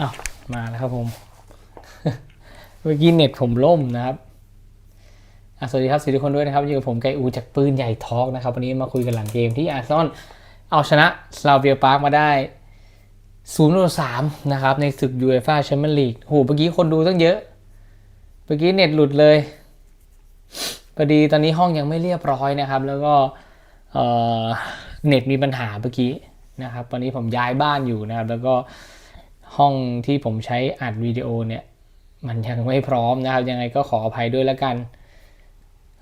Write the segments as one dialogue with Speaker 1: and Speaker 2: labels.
Speaker 1: อ้าวมาแล้วครับผม เมื่อกี้เน็ตผมล่มนะครับสวัสดีครับสวัสดีทุกคนด้วยนะครับอยู่กับผมไกอูจากปืนใหญ่ทอล์กนะครับ วันนี้มาคุยกันหลังเกมที่อาร์เซนอลเอาชนะสลาเวียปาร์กมาได้0ูนย์สามนะครับในศึกยูเอฟ่าแชมเปี้ยนลีกโหเมื่อกี้คนดูตั้งเยอะ เมื่อกี้เน็ตหลุดเลยพอดีตอนนี้ห้องยังไม่เรียบร้อยนะครับ แล้วก็เอ่อเน็ตมีปัญหาเมื่อกี้นะครับตอนนี้ผมย้ายบ้านอยู่นะครับ แล้วก็ ห้องที่ผมใช้อัดวิดีโอเนี่ย มันยังไม่พร้อมนะครับ ยังไงก็ขออภัยด้วยแล้วกัน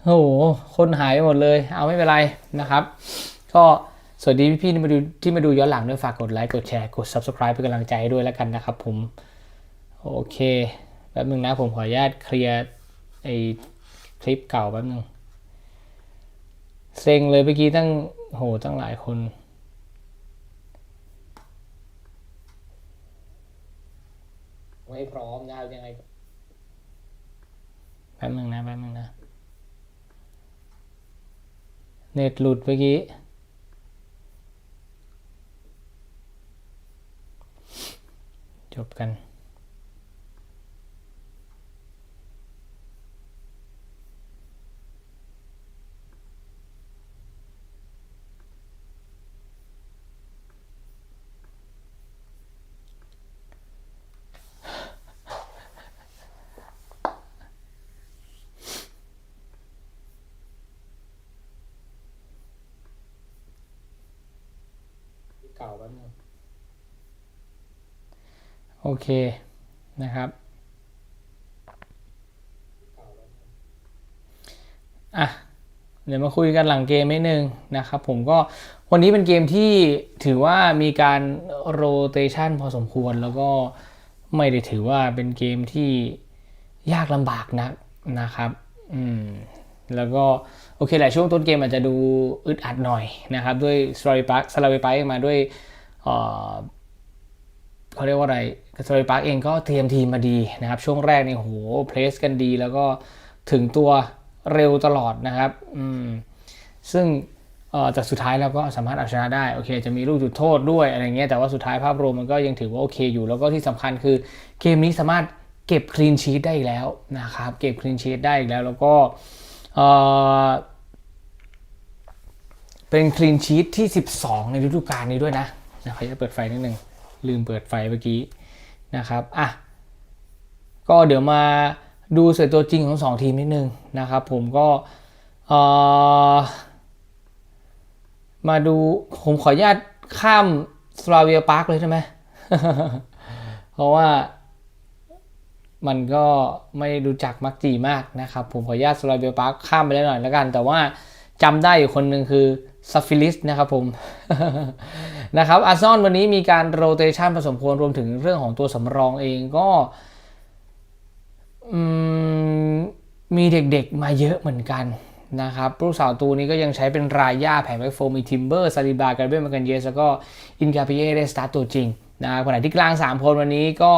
Speaker 1: โอ้โหคนหายไปหมดเลย เอาไม่เป็นไรนะครับ ก็สวัสดีพี่ๆที่มาดูที่มาดูย้อนหลังด้วยฝากกดไลค์กดแชร์กด subscribe เป็นกำลังใจใด้วยแล้วกันนะครับผม โอเคแป๊บนึงนะผมขออนุญาตเคลียร์ไอ้คลิปเก่าแป๊บนึงเซ็งเลยเมื่อกี้ตั้งโหตั้งหลายคน ไว้พร้อมนะครับยังไงแป๊บหนึ่งนะแป๊บหนึ่งนะ เน็ตหลุดเมื่อกี้จบกัน ก่าแป๊บนึงโอเคนะครับอะเดี๋ยวมาคุยกันหลังเกมนิดนึงนะครับผมก็วันนี้เป็นเกมที่ถือว่ามีการโรเตชันพอสมควรแล้วก็ไม่ได้ถือว่าเป็นเกมที่ยากลำบากนักนะครับ อืม แล้วก็โอเคแหละช่วงต้นเกมอาจจะดูอึดอัดหน่อยนะครับ ด้วยสลาวิปาร์สลาวิปาร์มาด้วยเขาเรียกว่าอะไรสลาวิปาร์เองก็เตรียมทีมมาดีนะครับ ช่วงแรกนี่โหเพลสกันดี แล้วก็ถึงตัวเร็วตลอดนะครับอืมซึ่งแต่สุดท้ายเราก็สามารถเอาชนะได้โอเค จะมีลูกจุดโทษด้วยอะไรเงี้ยแต่ว่าสุดท้ายภาพรวมมันก็ยังถือว่าโอเคอยู่ แล้วก็ที่สำคัญคือเกมนี้สามารถเก็บคลีนชีตได้อีกแล้วนะครับ เก็บคลีนชีตได้อีกแล้ว แล้วก็ เป็นคลีนชีตที่ 12 ในฤดูกาลนี้ด้วยนะนะขอจะเปิดไฟนิดนึง ลืมเปิดไฟเมื่อกี้นะครับอะก็เดี๋ยวมาดูเสร็จตัวจริงของ 2 ทีมนิดนึงนะครับผมก็มาดูผมขออนุญาตข้ามสลาเวียพาร์คเลยใช่ไหมเพราะว่า มันก็ไม่รู้จักมักจีมากนะครับ ผมขออนุญาตสไลเวียพาร์คข้ามไปได้หน่อยแล้วกัน แต่ว่าจำได้อยู่คนหนึ่งคือซัฟฟิลิสนะครับผมนะครับอาร์ซอลวันนี้มีการโรเตชันผสมควรรวมถึงเรื่องของตัวสำรองเองก็มีเด็กๆมาเยอะเหมือนกันนะครับผู้สาวตูนี้ก็ยังใช้เป็นรายย่าแผงแบ็กโฟมมีทิมเบอร์ซาลิบาการเบนมากันเยสแล้วก็อินกาเปีเย่ได้สตาร์ตตัวจริงนะขณะที่กลาง 3 คนวันนี้ก็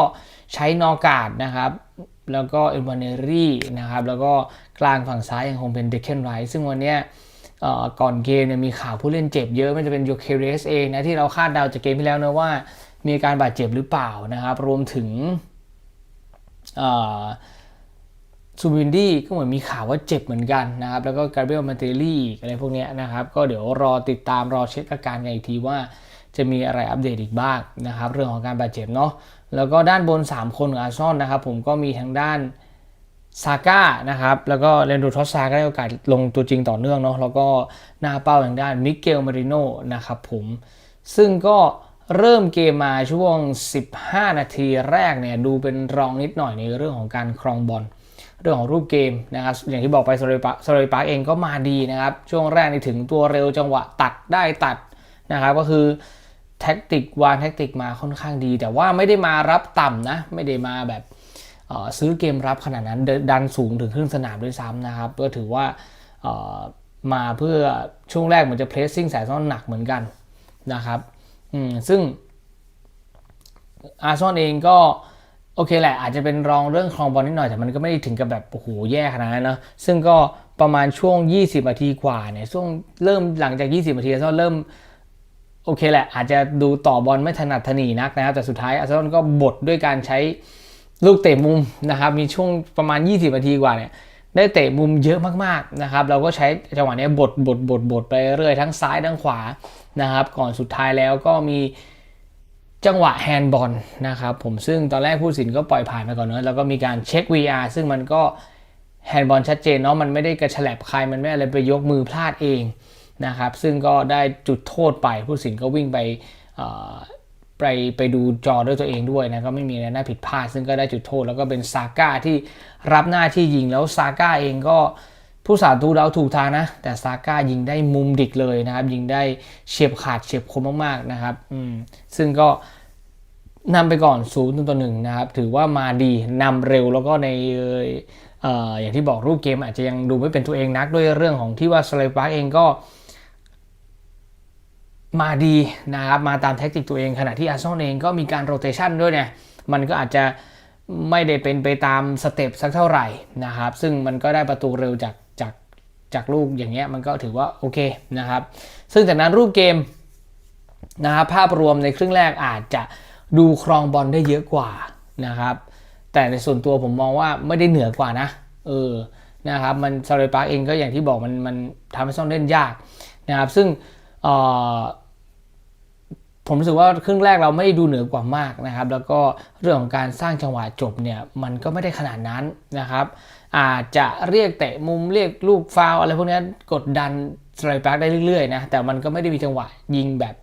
Speaker 1: ใช้นอกาดนะครับ แล้วก็เอ็นวานเนรี่นะครับ แล้วก็กลางฝั่งซ้ายยังคงเป็นเดคเคนไรซึ่งวันนี้ก่อนเกมเนี่ยมีข่าวผู้เล่นเจ็บเยอะไม่ว่าจะเป็นโยเคเรสเองนะที่เราคาดเดาจากเกมที่แล้วนะว่ามีอาการบาดเจ็บหรือเปล่านะครับ รวมถึงซูบินดี้ก็เหมือนมีข่าวว่าเจ็บเหมือนกันนะครับ แล้วก็กาเบรียลมาเตลี่อะไรพวกนี้นะครับ ก็เดี๋ยวรอติดตามรอเช็คอาการกันอีกทีว่าจะมีอะไรอัปเดตอีกบ้างนะครับ เรื่องของการบาดเจ็บเนาะ แล้วก็ด้านบน 3 คนของอาร์ซอลนะครับ ผมก็มีทางด้านซาก้านะครับ แล้วก็เรนโดทอสซาก็ได้โอกาสลงตัวจริงต่อเนื่องเนาะแล้วก็หน้าเป้าทางด้านมิเกลมาริโนนะครับผมซึ่งก็เริ่มเกมมาช่วง 15 นาทีแรกเนี่ยดูเป็นรองนิดหน่อยในเรื่องของการครองบอลเรื่องของรูปเกมนะครับอย่างที่บอกไปสโลปาสโลปาร์กเองก็มาดีนะครับ ช่วงแรกนี่ถึงตัวเร็วจังหวะตัดได้ตัดนะครับก็คือ แท็กติกวางแท็กติกมาค่อนข้างดี แต่ว่าไม่ได้มารับต่ำนะ ไม่ได้มาแบบซื้อเกมรับขนาดนั้นดันสูงถึงครึ่งสนามด้วยซ้ำนะครับ ก็ถือว่ามาเพื่อช่วงแรกเหมือนจะเพรสซิ่งสายซ้อนหนักเหมือนกันนะครับซึ่งอาร์ซอลเองก็โอเคแหละ อาจจะเป็นรองเรื่องครองบอลนิดหน่อยแต่มันก็ไม่ได้ถึงกับแบบโอ้โหแย่ขนาดนั้นนะซึ่งก็ประมาณช่วง 20นาทีกว่าเนี่ยช่วงเริ่มหลังจาก 20นาทีอาร์ซอลเริ่ม โอเคแหละ อาจจะดูต่อบอลไม่ถนัดถนีนักนะครับ แต่สุดท้ายอาร์เซนอลก็บดด้วยการใช้ลูกเตะมุมนะครับ มีช่วงประมาณ 20 นาทีกว่าเนี่ยได้เตะมุมเยอะมากๆนะครับ เราก็ใช้จังหวะนี้บดบดบดบดไปเรื่อยทั้งซ้ายทั้งขวานะครับ ก่อนสุดท้ายแล้วก็มีจังหวะแฮนด์บอลนะครับผมซึ่งตอนแรกผู้สินก็ปล่อยผ่านไปก่อนเนอะแล้วก็มีการเช็ค VR ซึ่งมันก็แฮนด์บอลชัดเจนเนาะมันไม่ได้กระฉลับใครมันไม่อะไรไปยกมือพลาดเอง นะครับ ซึ่งก็ได้จุดโทษไปผู้สินก็วิ่งไปไปไปดูจอด้วยตัวเองด้วยนะก็ไม่มีอะไรน่าผิดพลาด ซึ่งก็ได้จุดโทษ แล้วก็เป็นซาก้าที่รับหน้าที่ยิงแล้วซาก้าเองก็ผู้สาตูเราถูกทางนะ แต่ซาก้ายิงได้มุมดิกเลยนะครับ ยิงได้เฉียบขาดเฉียบคมมากๆนะครับอืมซึ่งก็นำไปก่อน0ูนย์ต่อหนึ่งนะครับ ถือว่ามาดีนำเร็วแล้วก็ในอออย่างที่บอกรูปเกมอาจจะยังดูไม่เป็นตัวเองนักด้วยเรื่องของที่ว่าสไลปาร์กเองก็ มาดีนะครับมาตามแท็กติกตัวเองขณะที่อาร์เซนอลเองก็มีการโรเตชันด้วยเนี่ยมันก็อาจจะไม่ได้เป็นไปตามสเต็ปสักเท่าไหร่นะครับ ซึ่งมันก็ได้ประตูเร็วจากจากจากลูกอย่างเงี้ยมันก็ถือว่าโอเคนะครับ ซึ่งจากนั้นรูปเกมนะครับภาพรวมในครึ่งแรกอาจจะดูครองบอลได้เยอะกว่านะครับ แต่ในส่วนตัวผมมองว่าไม่ได้เหนือกว่านะเออนะครับมันซาเรปาร์เองก็อย่างที่บอกมันมันทำให้ซ่อนเล่นยากนะครับ ซึ่งเอ่อ ผมรู้สึกว่าครึ่งแรกเราไม่ดูเหนือกว่ามากนะครับ แล้วก็เรื่องของการสร้างจังหวะจบเนี่ยมันก็ไม่ได้ขนาดนั้นนะครับ อาจจะเรียกเตะมุมเรียกลูกฟาวอะไรพวกนี้กดดันสไลปาร์กได้เรื่อยๆนะแต่มันก็ไม่ได้มีจังหวะยิงแบบ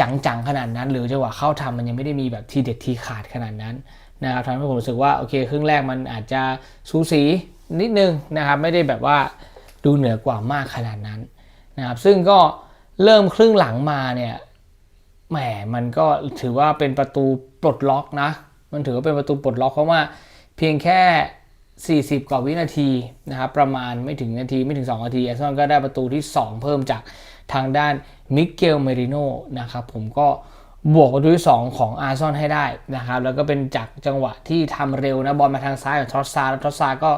Speaker 1: จังๆขนาดนั้น หรือจังหวะเข้าทำมันยังไม่ได้มีแบบทีเด็ดทีขาดขนาดนั้นนะครับทำให้ผมรู้สึกว่าโอเคครึ่งแรกมันอาจจะสูสีนิดนึงนะครับไม่ได้แบบว่าดูเหนือกว่ามากขนาดนั้นนะครับซึ่งก็เริ่มครึ่งหลังมาเนี่ย แหมมันก็ถือว่าเป็นประตูปลดล็อกนะ มันถือว่าเป็นประตูปลดล็อกเพราะว่าเพียงแค่ 40 กว่าวินาทีนะครับประมาณไม่ถึงนาทีไม่ถึง 2 นาทีอาร์ซนอลก็ได้ประตูที่ 2 เพิ่มจากทางด้านมิเกลเมริโนนะครับผมก็บวกประตูที่ 2 ของอาร์ซอลให้ได้นะครับแล้วก็เป็นจากจังหวะที่ทำเร็วนะบอลมาทางซ้ายของทรอสซาแล้วทรอสซาก็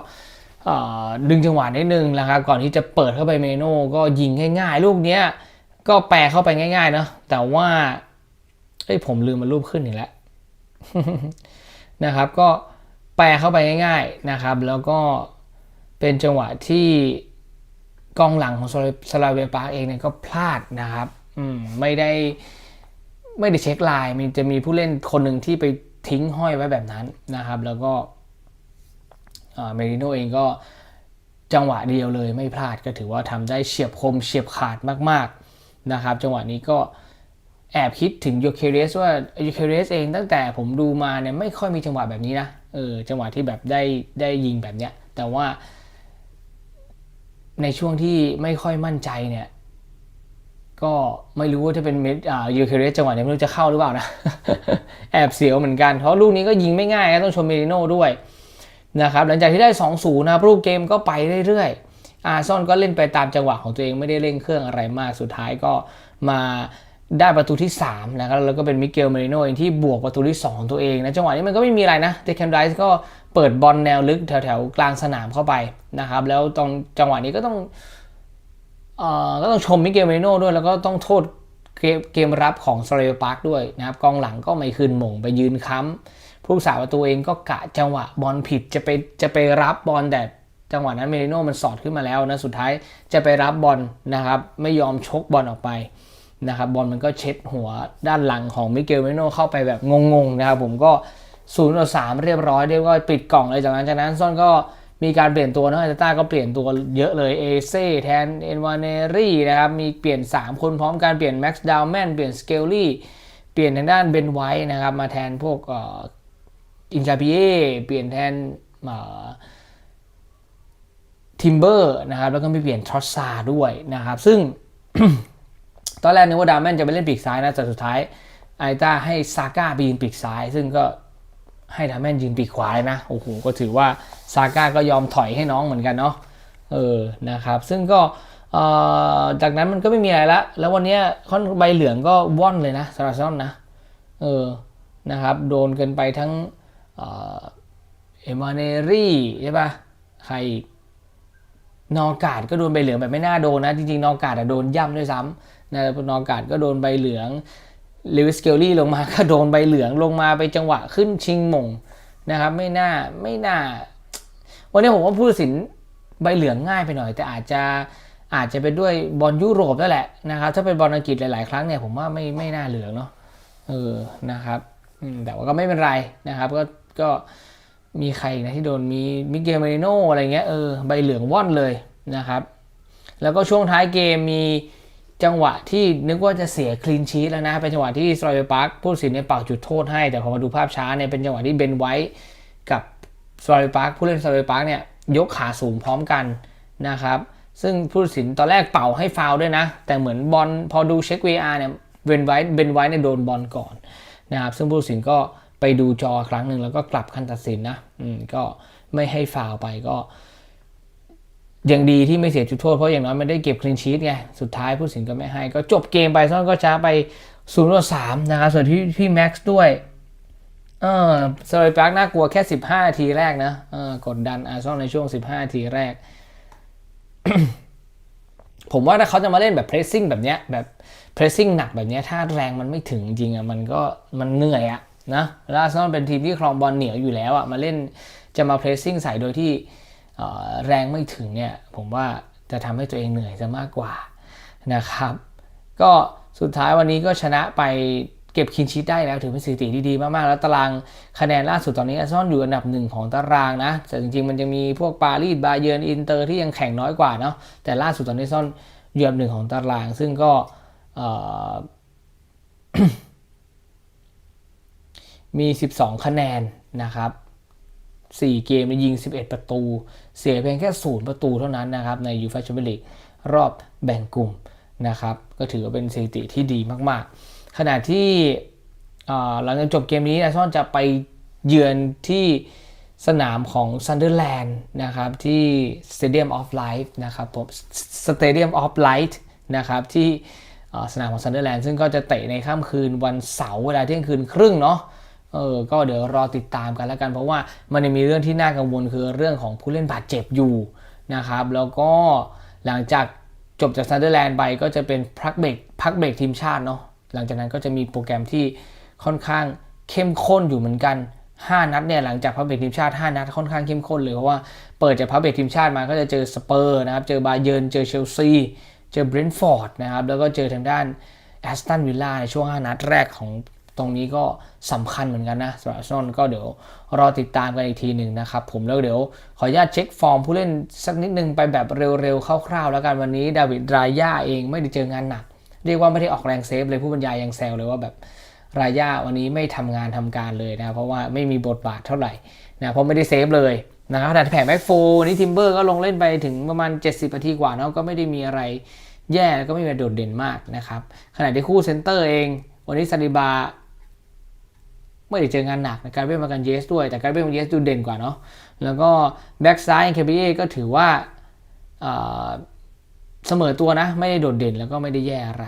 Speaker 1: ดึงจังหวะนิดนึงนะครับก่อนที่จะเปิดเข้าไปเมริโนก็ยิงง่ายๆ ลูกเนี้ย ก็แปลเข้าไปง่ายๆเนาะแต่ว่าเอ้ยผมลืมมันรูปขึ้นอีกแล้วนะครับ ก็แปลเข้าไปง่าย ๆนะครับ แล้วก็เป็นจังหวะที่กองหลังของสลาเวปาร์กเองเนี่ยก็พลาดนะครับอืมไม่ได้ไม่ได้เช็คลน์มันจะมีผู้เล่นคนหนึ่งที่ไปทิ้งห้อยไว้แบบนั้นนะครับ แล้วก็เมริโนเองก็จังหวะเดียวเลยไม่พลาดก็ถือว่าทำได้เฉียบคมเฉียบขาดมากๆ นะครับ จังหวะนี้ก็แอบคิดถึงโยเคเรสว่าโยเคเรสเองตั้งแต่ผมดูมาเนี่ยไม่ค่อยมีจังหวะแบบนี้นะเออจังหวะที่แบบได้ได้ยิงแบบเนี้ย แต่ว่า ในช่วงที่ไม่ค่อยมั่นใจเนี่ย ก็ไม่รู้ว่าจะเป็นเมดอ่ายูเคเรสจังหวะนี้ไม่รู้จะเข้าหรือเปล่านะ แอบเสียวเหมือนกัน เพราะลูกนี้ก็ยิงไม่ง่ายนะต้องชมเมริโน่ด้วยนะครับ หลังจากที่ได้ 2-0 นะรูปเกมก็ไปเรื่อยๆ อาร์ซอนก็เล่นไปตามจังหวะของตัวเองไม่ได้เร่งเครื่องอะไรมากสุดท้ายก็มาได้ประตูที่3นะครับแล้วก็เป็นมิเกลเมริโนเองที่บวกประตูที่2ของตัวเองนะจังหวะนี้มันก็ไม่มีอะไรนะเดคแคนไรส์ก็เปิดบอลแนวลึกแถวๆ กลางสนามเข้าไปนะครับแล้วตรงจังหวะนี้ก็ต้องเอ่อก็ต้องชมมิเกลเมริโน่ด้วยแล้วก็ต้องโทษเกมเกมรับของสเรลปาร์กด้วยนะครับกองหลังก็ไม่คืนหม่งไปยืนค้ำผู้สาประตูเองก็กะจังหวะบอลผิดจะไปจะไปรับบอลแต่ จังหวะนั้นเมริโน่มันสอดขึ้นมาแล้วนะสุดท้ายจะไปรับบอลนะครับไม่ยอมชกบอลออกไปนะครับบอลมันก็เช็ดหัวด้านหลังของมิเกลเมริโน่เข้าไปแบบงงๆนะครับผมก็ศูนย์ต่อสามเรียบร้อยเรียกว่าปิดกล่องเลยจากนั้นจากนั้นซ่อนก็มีการเปลี่ยนตัวนะอาร์เตต้าก็เปลี่ยนตัวเยอะเลยเอเซ่แทนเอ็นวานเนรี่นะครับมีเปลี่ยน 3 คนพร้อมกันเปลี่ยนแม็กซ์ดาวแมนเปลี่ยนสเกลลี่เปลี่ยนทางด้านเบนไวท์นะครับมาแทนพวกอินคาปิเอเปลี่ยนแทน ทิมเบอร์นะครับแล้วก็มีเปลี่ยนทรอสซาด้วยนะครับ ซึ่งตอนแรกนึกว่าดาวแมนจะไปเล่นปีกซ้ายนะแต่สุดท้ายไอต้าให้ซาก้าไปยืนปีกซ้าย ซึ่งก็ให้ดาวแมนยืนปีกขวาเลยนะโอ้โหก็ถือว่าซาก้าก็ยอมถอยให้น้องเหมือนกันเนาะเออนะครับซึ่งก็จากนั้นมันก็ไม่มีอะไรละแล้ววันนี้ค่อนใบเหลืองก็ว่อนเลยนะสำหรับซอนนะเออนะครับโดนกันไปทั้งเอมาเนรี่ใช่ปะใครอีก นอกาดก็โดนใบเหลืองแบบไม่น่าโดนนะ จริงๆ นอกาดโดนย่ำด้วยซ้ำนะนอกาดก็โดนใบเหลืองลิวิสเกลลี่ลงมาก็โดนใบเหลืองลงมาไปจังหวะขึ้นชิงมงนะครับ ไม่น่าไม่น่า วันนี้ผมว่าผู้ตัดสินใบเหลืองง่ายไปหน่อย แต่อาจจะอาจจะเป็นด้วยบอลยุโรปนั่นแหละนะครับถ้าเป็นบอลอังกฤษหลาย ๆ ครั้งเนี่ยผมว่าไม่ไม่น่าเหลืองเนาะเออนะครับแต่ว่าก็ไม่เป็นไรนะครับ ก็ก็ มีใครนะที่โดนมีมิเกลเมริโนอะไรเงี้ยเออใบเหลืองว่อนเลยนะครับ แล้วก็ช่วงท้ายเกมมีจังหวะที่นึกว่าจะเสียคลีนชีตแล้วนะ เป็นจังหวะที่สโตรเปาร์คผู้สินเนี่ยเป่าจุดโทษให้ แต่พอมาดูภาพช้าเนี่ยเป็นจังหวะที่เบนไว้กับสโตรเปาร์คผู้เล่นสโตรเปาร์คเนี่ยยกขาสูงพร้อมกันนะครับ ซึ่งผู้สินตอนแรกเป่าให้ฟาวล์ด้วยนะ แต่เหมือนบอลพอดูเช็ค VR เนี่ยเบนไว้เบนไว้เนี่ยโดนบอลก่อนนะครับ ซึ่งผู้สินก็ ไปดูจอครั้งหนึ่งแล้วก็กลับคันตัดสินนะอืมก็ไม่ให้ฟาวไปก็ยังดีที่ไม่เสียจุดโทษเพราะอย่างน้อยมันได้เก็บคลีนชีตไง สุดท้ายผู้สินก็ไม่ให้ ก็จบเกมไปซ่อนก็ช้าไป0ูนย์ต่อสามนะครับส่วนที่พี่แม็กซ์ด้วย เออสโลปาร์กน่ากลัวแค่ 15 นาทีแรกนะเออกดดันอาร์ซอนในช่วง 15 นาทีแรก ผมว่าถ้าเขาจะมาเล่นแบบเพรสซิ่งแบบเนี้ยแบบเพรสซิ่งหนักแบบเนี้ยถ้าแรงมันไม่ถึงจริงอะมันก็มันเหนื่อยอะ นะแล้วอาร์ซอนเป็นทีมที่ครองบอลเหนียวอยู่แล้วอะมาเล่นจะมาเพรสซิ่งใส่โดยที่แรงไม่ถึงเนี่ยผมว่าจะทำให้ตัวเองเหนื่อยซะมากกว่านะครับ ก็สุดท้ายวันนี้ก็ชนะไปเก็บคินชีตได้แล้วถือเป็นสถิติที่ดีมากๆ แล้วตารางคะแนนล่าสุดตอนนี้อาร์เซนอลอยู่อันดับหนึ่งของตารางนะแต่จริงๆ มันจะมีพวกปารีสบาเยิร์อินเตอร์ที่ยังแข่งน้อยกว่าเนาะแต่ล่าสุดตอนนี้อาร์เซนอลอยู่อันดับหนึ่งของตาราง ซึ่งก็ มี 12 คะแนนนะครับ4 เกมเนี่ยยิง 11 ประตู เสียเพียงแค่ศูนย์ประตูเท่านั้นนะครับ ในยูฟ่าแชมเปี้ยนลีกรอบแบ่งกลุ่มนะครับ ก็ถือว่าเป็นสถิติที่ดีมากๆ ขณะที่หลังจากจบเกมนี้อาร์เซนอลจะไปเยือนที่สนามของซันเดอร์แลนด์นะครับที่ Stadium of Light นะครับผม Stadium of Light นะครับที่สนามของซันเดอร์แลนด์ซึ่งก็จะเตะในค่ำคืนวันเสาร์เวลาเที่ยงคืนครึ่งเนาะ เออก็เดี๋ยวรอติดตามกันแล้วกัน เพราะว่ามันยังมีเรื่องที่น่ากังวลคือเรื่องของผู้เล่นบาดเจ็บอยู่นะครับ แล้วก็หลังจากจบจากซันเดอร์แลนด์ไปก็จะเป็นพักเบรกพักเบรกทีมชาติเนาะหลังจากนั้นก็จะมีโปรแกรมที่ค่อนข้างเข้มข้นอยู่เหมือนกัน 5 นัดเนี่ยหลังจากพักเบรกทีมชาติ 5 นัดค่อนข้างเข้มข้นเลยเพราะว่าเปิดจากพักเบรกทีมชาติมาก็จะเจอสเปอร์นะครับเจอบาเยิร์นเจอเชลซีเจอเบรนท์ฟอร์ดนะครับแล้วก็เจอทางด้านแอสตันวิลล่าในช่วง 5 นัดแรกของ ตรงนี้ก็สำคัญเหมือนกันนะสำหรับอาร์เซนอลก็เดี๋ยวรอติดตามกันอีกทีหนึ่งนะครับ ผมแล้วเดี๋ยวขออนุญาตเช็คฟอร์มผู้เล่นสักนิดนึงไปแบบเร็วๆคร่าวๆ แล้วกันวันนี้ดาวิดรายาเองไม่ได้เจองานหนัก เรียกว่าไม่ได้ออกแรงเซฟเลยผู้บรรยายยังแซวเลยว่าแบบรายาวันนี้ไม่ทำงานทำการเลยนะเพราะว่าไม่มีบทบาทเท่าไหร่นะเพราะไม่ได้เซฟเลยนะครับแต่แผงแม็กโฟนี่ทิมเบอร์ก็ลงเล่นไปถึงประมาณ 70นาทีกว่าเนาะก็ไม่ได้มีอะไรแย่แล้วก็ไม่มีโดดเด่นมากนะครับขณะที่คู่เซนเตอร์เอง วันนี้ซาดิบา ไม่ได้เจองานหนักในการเวมากันเยสด้วย แต่การเวมากันเยสดูเด่นกว่าเนาะแล้วก็แบ็กซ้ายเคบีเอก็ถือว่าเสมอตัวนะ ไม่ได้โดดเด่นแล้วก็ไม่ได้แย่อะไร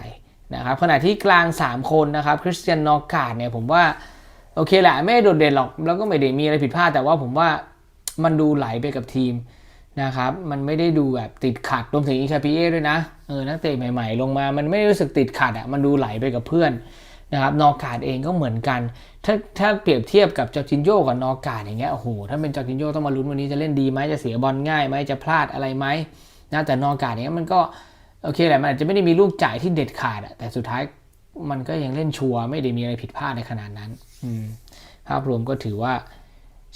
Speaker 1: นะครับขณะที่กลาง 3 คนนะครับคริสเตียนนอกาดเนี่ยผมว่าโอเคแหละไม่ได้โดดเด่นหรอก แล้วก็ไม่ได้มีอะไรผิดพลาด แต่ว่าผมว่ามันดูไหลไปกับทีมนะครับมันไม่ได้ดูแบบติดขัดรวมถึงอีคาปิเอด้วยนะเออนักเตะใหม่ ๆ ลงมามันไม่รู้สึกติดขัดอะมันดูไหลไปกับเพื่อน นะครับนอกาดเองก็เหมือนกัน ถ้าถ้าเปรียบเทียบกับจอร์จินโยกับนอกาดอย่างเงี้ยโอ้โหถ้าเป็นจอร์จินโยต้องมาลุ้นวันนี้จะเล่นดีไหมจะเสียบอลง่ายไหมจะพลาดอะไรไหมนะแต่นอกาดเนี้ยมันก็โอเคแหละมันอาจจะไม่ได้มีลูกจ่ายที่เด็ดขาดอะแต่สุดท้ายมันก็ยังเล่นชัวร์ไม่ได้มีอะไรผิดพลาดในขนาดนั้นอืมภาพรวมก็ถือว่า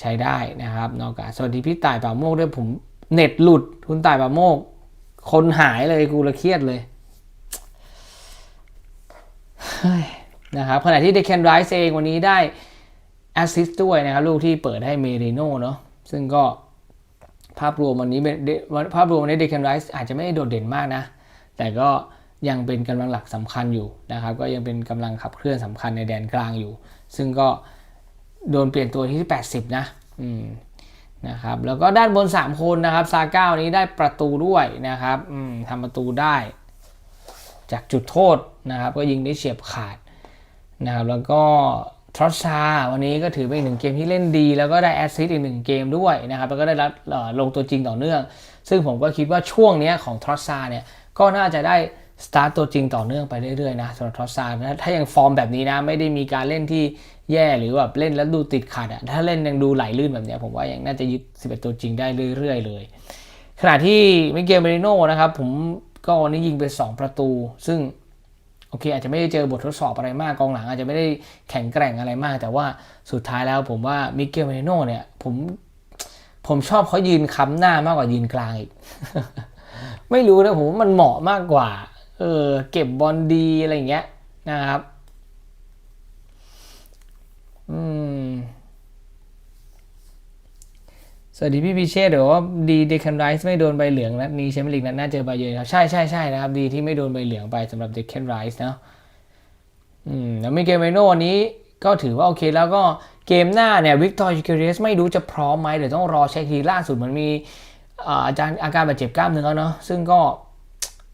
Speaker 1: ใช้ได้นะครับ นอกาดสวัสดีพี่ต่ายป่าโมกด้วยผมเน็ตหลุดคุณต่ายป่าโมก คนหายเลยกูละเครียดเลยเฮ้ย นะครับขณะที่เดค a นไรส์เองวันนี้ได้แอสซิสต์ด้วยนะครับลูกที่เปิดให้เมริโน่เนาะซึ่งก็ภาพรวมวันนี้เป็นภาพรวมวันนี้เดค a นไรส์อาจจะไม่ได้โดดเด่นมากนะ แต่ก็ยังเป็นกำลังหลักสำคัญอยู่นะครับ ก็ยังเป็นกำลังขับเคลื่อนสำคัญในแดนกลางอยู่ ซึ่งก็โดนเปลี่ยนตัวที่ 80 นะอืมนะครับแล้วก็ด้านบน 3 คนนะครับซาก้าวันนี้ได้ประตูด้วยนะครับทำประตูได้ จากจุดโทษนะครับ ก็ยิงได้เฉียบขาด นะครับแล้วก็ทรอสซาวันนี้ก็ถือเป็นหนึ่งเกมที่เล่นดี แล้วก็ได้แอสซิสต์อีกหนึ่งเกมด้วยนะครับแล้วก็ได้รับลงตัวจริงต่อเนื่อง ซึ่งผมก็คิดว่าช่วงนี้ของทรอสซาเนี่ยก็น่าจะได้สตาร์ตตัวจริงต่อเนื่องไปเรื่อยๆนะสำหรับทรอสซานะถ้ายังฟอร์มแบบนี้นะ ไม่ได้มีการเล่นที่แย่หรือแบบเล่นแล้วดูติดขัดอะถ้าเล่นยังดูไหลลื่นแบบนี้ผมว่ายังน่าจะยึด 11 ตัวจริงได้เรื่อยๆเลย ขณะที่มิเกลเมริโน่นะครับผมก็วันนี้ยิงไป 2 ประตู ซึ่ง โอเคอาจจะไม่ได้เจอบททดสอบอะไรมากกองหลังอาจจะไม่ได้แข็งแกร่งอะไรมาก แต่ว่าสุดท้ายแล้วผมว่ามิเกลเมโน่เนี่ยผมผมชอบเขายืนค้ำหน้ามากกว่ายืนกลางอีก ไม่รู้นะผมว่ามันเหมาะมากกว่า เออเก็บบอลดีอะไรอย่างเงี้ยนะครับ อืม สวัสดีพี่พิเชษเดี๋ยวว่าดีเดคันไรส์ไม่โดนใบเหลืองนัดนี้แชมเปี้ยนลีกนัดหน้าเจอบาเยิร์นครับ ใช่ใช่ใช่นะครับ ดีที่ไม่โดนใบเหลืองไปสำหรับเดคันไรส์เนาะอืมแล้วมิเกลเมโนวันนี้ก็ถือว่าโอเคแล้วก็เกมหน้าเนี่ยวิกตอร์ยูเกเรสไม่รู้จะพร้อมไหมเดี๋ยวต้องรอเช็คทีล่าสุดมันมีอาจารย์อาการบาดเจ็บกล้ามเนื้อเนาะซึ่งก็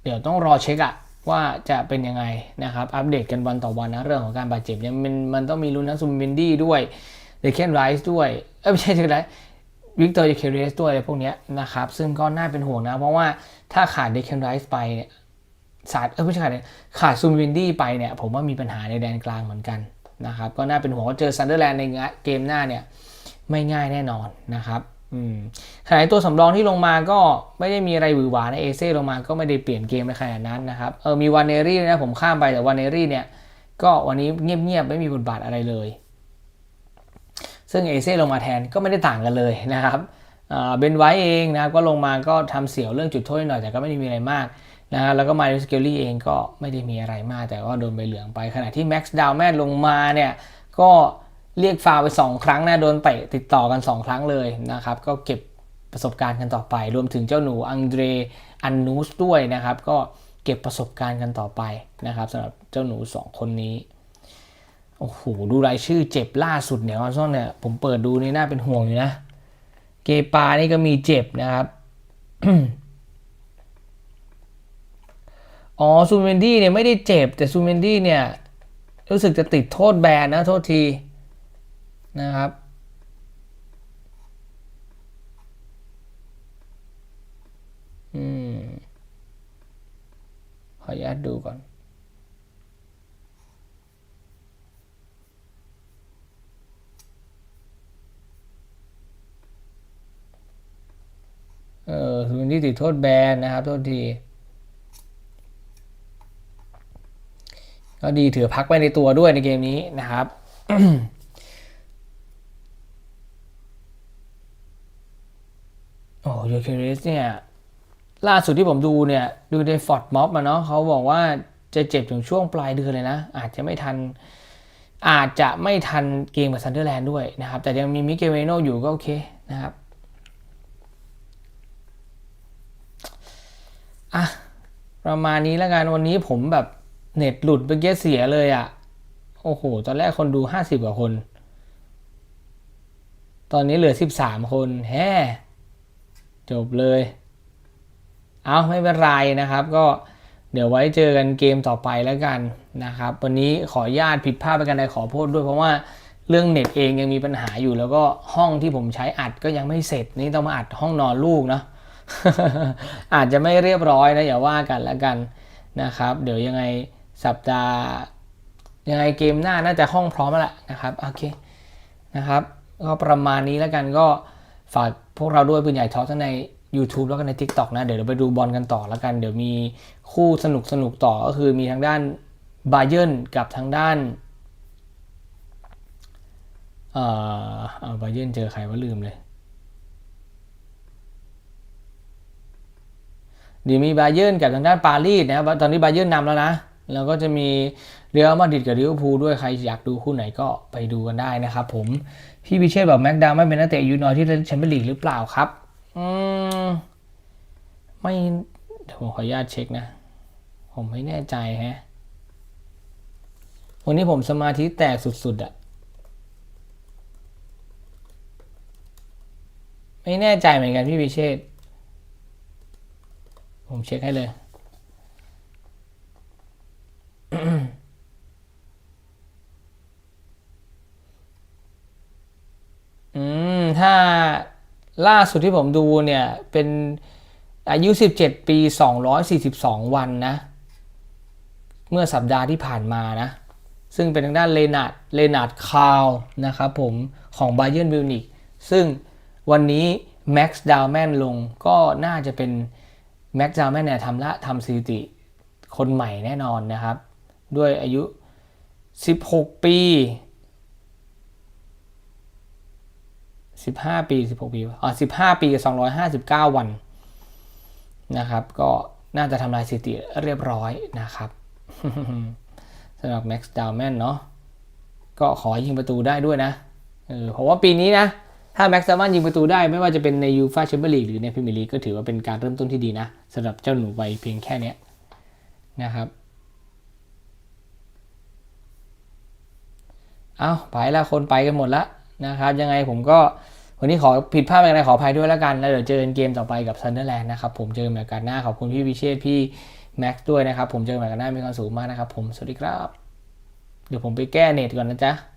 Speaker 1: เดี๋ยวต้องรอเช็คอะว่าจะเป็นยังไงนะครับ อัปเดตกันวันต่อวันนะเรื่องของการบาดเจ็บเนี่ยมันมันต้องมีลุ้นนะซูมบินดี้ด้วยเดเคนไรส์ด้วยเอ้ยไม่ใช่เดเคนไรส์ วิกเตอร์ยูเคเรสด้วยอะไรพวกนี้นะครับ ซึ่งก็น่าเป็นห่วงนะ เพราะว่าถ้าขาดเดเคนไรส์ไปเนี่ยขาดเออไม่ใช่ขาดขาดซูมบินดี้ไปเนี่ย ผมว่ามีปัญหาในแดนกลางเหมือนกันนะครับ ก็น่าเป็นห่วงว่าเจอซันเดอร์แลนด์ในเกมหน้าเนี่ย ไม่ง่ายแน่นอนนะครับอืมขณะตัวสำรองที่ลงมาก็ไม่ได้มีอะไรหวือหวาในเอเซ่ลงมาก็ไม่ได้เปลี่ยนเกมในขนาดนั้นนะครับเออมีวานเนรี่นะผมข้ามไปแต่วานเนรี่เนี่ย ก็วันนี้เงียบๆไม่มีบทบาทอะไรเลย ซึ่งเอเซ่ลงมาแทนก็ไม่ได้ต่างกันเลยนะครับเบนไว้เองนะครับก็ลงมาก็ทำเสียวเรื่องจุดโทษหน่อยแต่ก็ไม่ได้มีอะไรมากนะฮะแล้วก็มาริสเกลลี่เองก็ไม่ได้มีอะไรมาก แต่ว่าโดนใบเหลืองไป ขณะที่แม็กซ์ดาวแมนลงมาเนี่ยก็เรียกฟาวไป 2 ครั้งนะโดนเตะติดต่อกัน 2 ครั้งเลยนะครับ ก็เก็บประสบการณ์กันต่อไป รวมถึงเจ้าหนูอังเดรอันนูสด้วยนะครับ ก็เก็บประสบการณ์กันต่อไปนะครับสำหรับเจ้าหนู 2 คนนี้ โอ้โห ดูรายชื่อเจ็บล่าสุดเนี่ยออนซอนเนี่ย ผมเปิดดูนี่น่าเป็นห่วงอยู่นะ เกปานี่ก็มีเจ็บนะครับ อ๋อ ซูเมนดี้เนี่ยไม่ได้เจ็บ แต่ซูเมนดี้เนี่ย รู้สึกจะติดโทษแบนนะ โทษที นะครับอืมขออนุญาตดูก่อน เออซูเมนดี้ติดโทษแบนนะครับ โทษที ก็ดีถือพักไว้ในตัวด้วยในเกมนี้นะครับโอ้ยูเคเรสเนี่ย ล่าสุดที่ผมดูเนี่ย ดูในฟอร์ดม็อบมาเนาะเขาบอกว่าจะเจ็บถึงช่วงปลายเดือนเลยนะ อาจจะไม่ทัน อาจจะไม่ทันเกมกับซันเดอร์แลนด์ด้วยนะครับ แต่ยังมีมิเกลเวโนอยู่ก็โอเคนะครับ อะประมาณนี้แล้วกันวันนี้ผมแบบเน็ตหลุดไปเกี้เสียเลยอะ่ะ โอ้โห ตอนแรกคนดูห้าสิบกว่าคน ตอนนี้เหลือสิบสามคนแฮ่จบเลย เอาไม่เป็นไรนะครับ ก็เดี๋ยวไว้เจอกันเกมต่อไปแล้วกันนะครับ วันนี้ขอญาตผิดพลาดไปกันใดขอโทษด้วยเพราะว่าเรื่องเน็ตเองยังมีปัญหาอยู่แล้วก็ห้องที่ผมใช้อัดก็ยังไม่เสร็จนี่ต้องมาอัดห้องนอนลูกเนาะ อาจจะไม่เรียบร้อยนะอย่าว่ากันแล้วกันนะครับ เดี๋ยวยังไงสัปดาห์ยังไงเกมหน้าน่าจะห้องพร้อมแล้วนะครับโอเคนะครับก็ประมาณนี้แล้วกันก็ฝากพวกเราด้วยปืนใหญ่ทอทั้งใน YouTube แล้วก็ใน TikTok นะ เดี๋ยวเราไปดูบอลกันต่อแล้วกัน เดี๋ยวมีคู่สนุกสนุกต่อก็คือมีทางด้านบาเยิร์นกับทางด้านเอ่อบาเยิร์นเจอใครว่าลืมเลย เดี๋ยวมีบาเยิร์นกับทางด้านปารีสนะครับตอนนี้บาเยิร์นนำแล้วนะ แล้วก็จะมีเรอัลมาดริดกับลิเวอร์พูลด้วยใครอยากดูคู่ไหนก็ไปดูกันได้นะครับผม พี่พิเชษบอกแม็กดาวไม่เป็นนักเตะอายูน้อยที่เล่นแชมเปี้ยนลีกหรือเปล่าครับ อืมไม่ผมขออนุญาตเช็คนะ ผมไม่แน่ใจฮะวันนี้ผมสมาธิแตกสุดๆอะไม่แน่ใจเหมือนกันพี่พิเชษ ผมเช็คให้เลย อืม ถ้าล่าสุดที่ผมดูเนี่ย เป็นอายุ 17 ปี 242 วันนะ เมื่อสัปดาห์ที่ผ่านมานะ ซึ่งเป็นทางด้านเลนาร์ดเลนาร์ดคาวนะครับผมของไบเ e อร์มิวนิกซึ่งวันนี้แม็กซ์ดาวแมนลงก็น่าจะเป็น แม็กซ์ดาวแมนเนี่ยทำละทำสถิติคนใหม่แน่นอนนะครับ ด้วยอายุ 16 ปี 15 ปี 16 ปีอ๋อ15 ปีกับ259 วันนะครับ ก็น่าจะทำลายสถิติเรียบร้อยนะครับสำหรับแม็กซ์ดาวแมนเนาะก็ขอยิงประตูได้ด้วยนะเออเพราะว่าปีนี้นะ ถ้าแม็กซ์ดาวแมนยิงประตูได้ไม่ว่าจะเป็นในยูฟาแชมเปี้ยนลีกหรือในพรีเมียร์ลีกก็ถือว่าเป็นการเริ่มต้นที่ดีนะสำหรับเจ้าหนูวัยเพียงแค่นี้นะครับเอาไปล้วคนไปกันหมดแล้วนะครับยังไงผมก็วันนี้ขอผิดพลาดไปอะไรขออภัยด้วยแล้วกัน แล้วเดี๋ยวเจอกันเกมต่อไปกับซันเดอร์แลนด์นะครับผมเจอกันกันหน้าขอบคุณพี่วิเชษพี่แม็กซ์ด้วยนะครับผมเจอกันกันหน้ามีความสุขมากนะครับผมสวัสดีครับ เดี๋ยวผมไปแก้เน็ตก่อนนะจ๊ะ